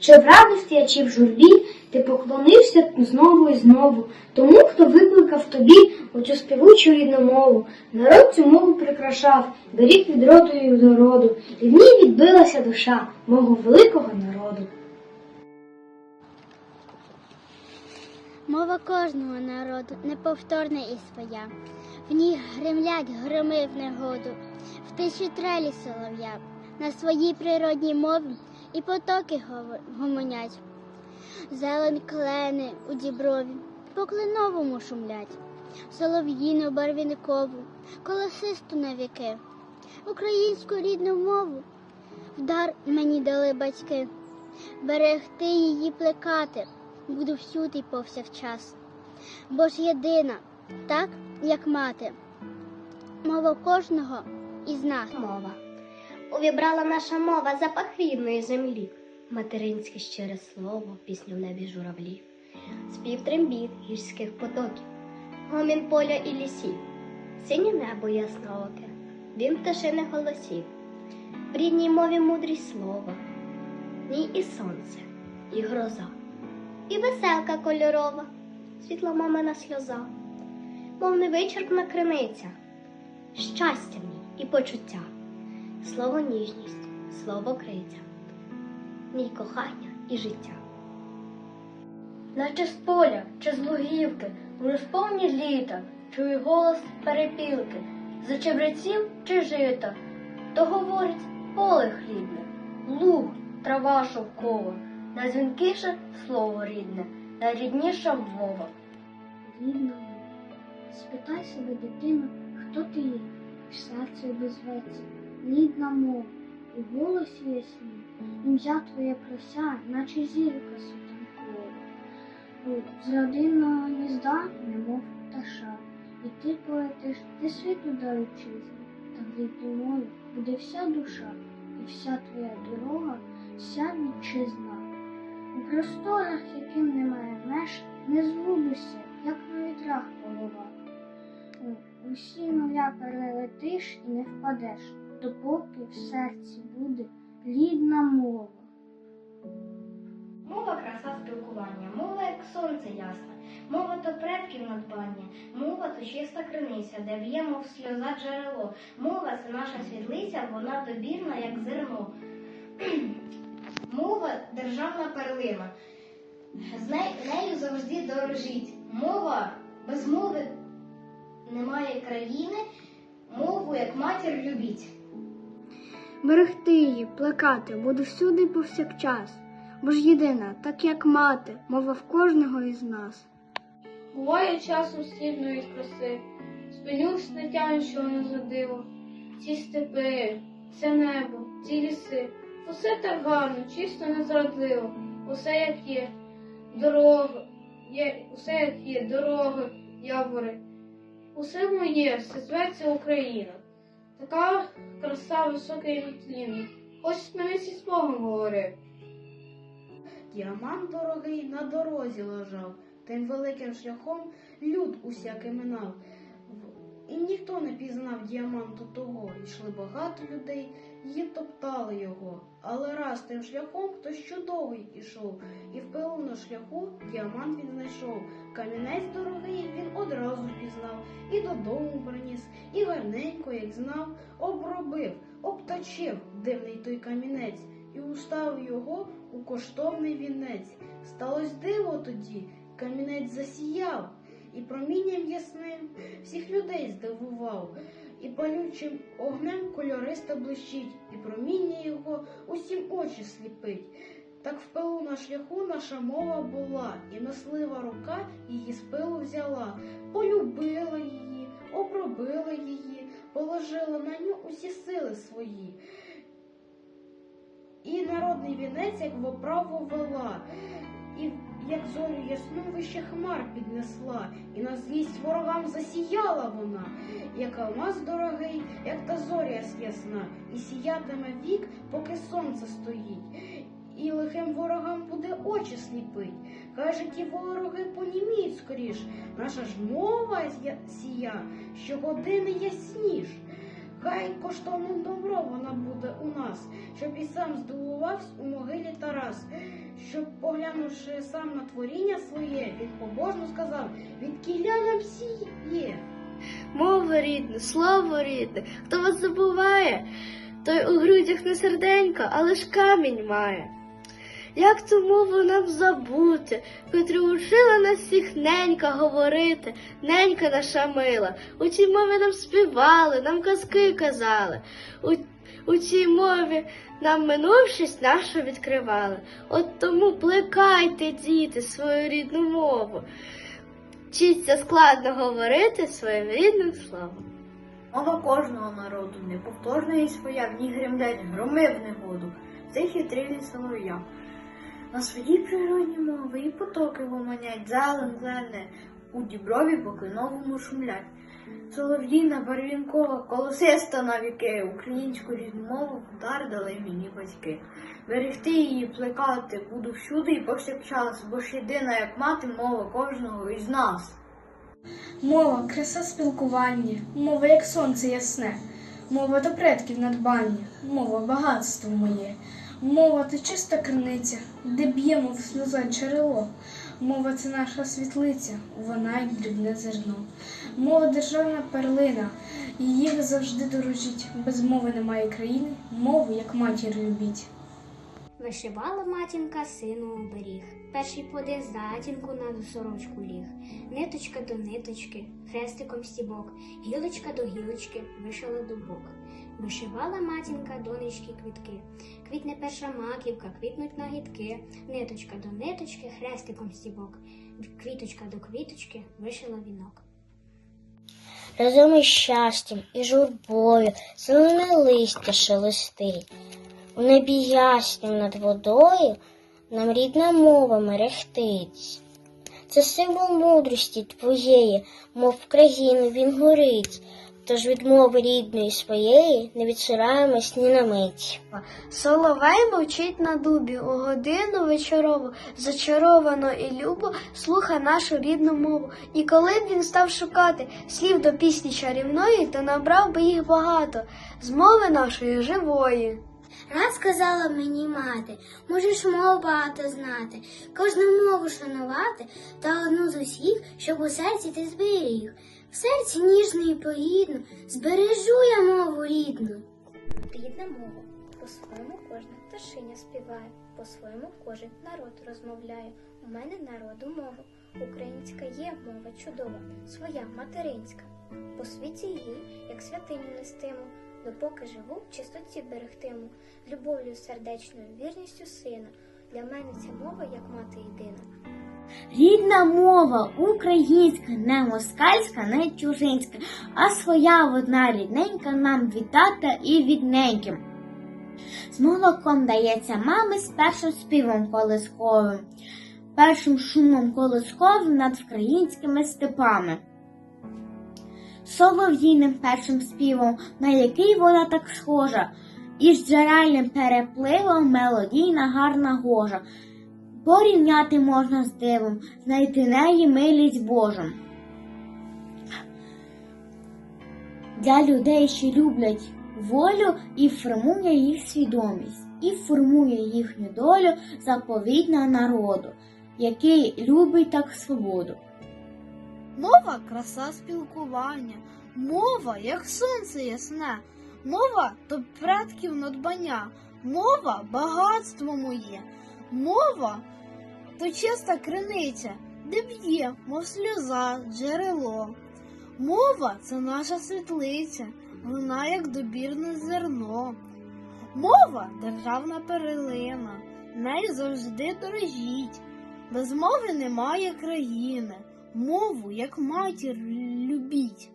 Чи в радості, а чи в журбі, ти поклонився знову і знову тому, хто викликав тобі оцю співучу рідну мову. Народ цю мову прикрашав, беріг від роду і до роду, і в ній відбилася душа мого великого народу. Мова кожного народу неповторна і своя. В ній гремлять громи в негоду, в тиші трелі солов'я, на своїй природній мові і потоки гомонять. Зелень клени у діброві, по кленовому шумлять, солов'їну барвінкову, колосисту на віки. Українську рідну мову в дар мені дали батьки, берегти її плекати буду всюди повсякчас. Бо ж єдина, так як мати, мова кожного із нас. мова. Увібрала наша мова запах рідної землі, материнське щире слово, пісню в небі журавлі, спів трембіт гірських потоків, гомін поля і лісів, синє небо яснооке, він пташиних голосів, в рідній мові мудрість слова, ній і сонце, і гроза, і веселка кольорова, світла мамина сльоза, мов невичерпна криниця, щастя ній і почуття слово ніжність, слово криця, мій кохання і життя. Наче з поля чи з лугівки, у розповні літа, чую голос перепілки, за чебреців чи жита, то говорить поле хлібне, луг, трава шовкова, найдзвінкіше слово рідне, найрідніша мова. Рідна. Спитай себе, дитино, хто ти є, в серці обізветься, рідна мова, у голосі ясні, ім'я твоє прося, наче зірка світанкова. З родинного гнізда, немов пташа, і ти полетиш, ти світу дай та в рідній мові буде вся душа, і вся твоя дорога, вся вітчизна. У просторах, яким немає меж, не згубишся, як на вітрах голова. Усі нуля перелетиш і не впадеш, допоки в серці буде рідна мова. Мова краса спілкування, мова як сонце ясне, мова то предків надбання, мова то чиста криниця, де в'є, мов сльоза джерело. Мова це наша світлиця, вона добірна, як зерно. Мова державна перлина. З нею, нею завжди дорожіть. Мова без мови немає країни, мову як матір любіть. Берегти її, плекати, буду всюди повсякчас, бо ж єдина, так як мати, мова в кожного із нас. Буває часом від краси, спинюсь не тямлю, що воно задиво. Ці степи, це небо, ці ліси, усе так гарно, чисто незрадливо, усе як є, дорога, є, усе як є, дороги, явори. Усе моє, все зветься Україна. Така краса висока і нетлінна. Ось мене з Богом говорив. Діамант дорогий на дорозі лежав, тим великим шляхом люд усякий минав. І ніхто не пізнав діаманту того. Йшли багато людей, її топтали його. Але раз тим шляхом хтось чудовий ішов, і в шляху діамант він знайшов. Камінець дорогий він одразу впізнав, і додому приніс, і гарненько, як знав, обробив, обточив дивний той камінець і устав його у коштовний вінець. Сталось диво тоді, камінець засіяв, і промінням ясним всіх людей здивував, і палючим огнем кольористо блищить, і проміння його усім очі сліпить. Так в пилу на шляху наша мова була, і нослива рука її з пилу взяла, полюбила її, обробила її, положила на ню усі сили свої. І народний вінець, як в оправу вела, і як зорю ясну вище хмар піднесла, і на злість ворогам засіяла вона, як алмаз дорогий, як та зоря ясна, і сіятиме вік, поки сонце стоїть, і лихим ворогам буде очі сліпить. Каже, ті вороги поніміють скоріш, наша ж мова сія, щогодини ясніш. Хай коштовним добро вона буде у нас, щоб і сам здивувався у щоб, поглянувши сам на творіння своє, він побожно сказав, від кіля нам всі є. Мова рідна, слово рідне, хто вас забуває, той у грудях не серденько, але ж камінь має. Як ту мову нам забути, котру учила нас всіх ненька говорити, ненька наша мила. У цій мові нам співали, нам казки казали. У, у цій мові нам минувшість нашу відкривали. От тому плекайте, діти, свою рідну мову. Вчіться складно говорити своїм рідним словом. Мова кожного народу неповторна і своя, в ній гремлять громи в негоду, тихі трілі солов'я. На своїй природні мови і потоки гомонять, зален зелене, у діброві по кленовому шумлять. Солов'їна, барвінкова, колосиста на віки, українську мову дар дали мені батьки. Берегти її, плекати буду всюди і повсякчас, бо ж єдина, як мати, мова кожного із нас. Мова краса спілкування, мова як сонце ясне, мова до предків надбання, мова багатство моє, мова це чиста криниця, де б'ємо в сльоза джерело. Мова це наша світлиця, вона як дрібне зерно. Мова державна перлина, її завжди дорожіть. Без мови немає країни, мову як матір любіть. Вишивала матінка сину оберіг, перший подив затінку на сорочку ліг, ниточка до ниточки, хрестиком стібок, гілочка до гілочки вишила дубок. Вишивала матінка донечки квітки, квітне перша маківка, квітнуть нагідки, ниточка до ниточки, хрестиком стібок, квіточка до квіточки вишила вінок. Разом із щастям і журбою зелене листя шелестить. У небі яснім над водою нам рідна мова мерехтить. Це символ мудрості твоєї, мов в країну він горить. Тож від мови рідної своєї не відсираємось ні на мить. Соловей мовчить на дубі у годину вечорову, зачаровано і любо слуха нашу рідну мову. І коли б він став шукати слів до пісні чарівної, то набрав би їх багато з мови нашої живої. Раз сказала мені мати, можеш мов багато знати, кожну мову шанувати та одну з усіх, щоб у серці ти зберіг. В серці ніжно і погідно збережу я мову рідну. Рідна мова, по-своєму кожна пташиня співає, по-своєму кожен народ розмовляє. У мене народу мова. Українська є мова чудова, своя материнська. По світі її, як святиню нестиму, допоки живу, в чистоті берегтиму, любов'ю сердечною, вірністю сина. Для мене ця мова як мати єдина. Рідна мова українська, не москальська, не чужинська, а своя одна рідненька нам від тата і від. З молоком дається мами з першим співом колисковим, першим шумом колисковим над українськими степами. Солов'їним першим співом, на який вона так схожа, і з джерельним перепливом мелодійна гарна гожа. Порівняти можна з дивом, знайти неї милість Божу. Для людей, що люблять волю і формує їх свідомість, і формує їхню долю заповідна народу, який любить так свободу. Мова краса спілкування, мова як сонце ясне, мова то предків надбання, мова багатство моє, мова то чиста криниця, де б'є, мов сльоза, джерело. Мова це наша світлиця, вона як добірне зерно. Мова державна перелина, нею завжди дорожіть. Без мови немає країни, мову як матір любіть.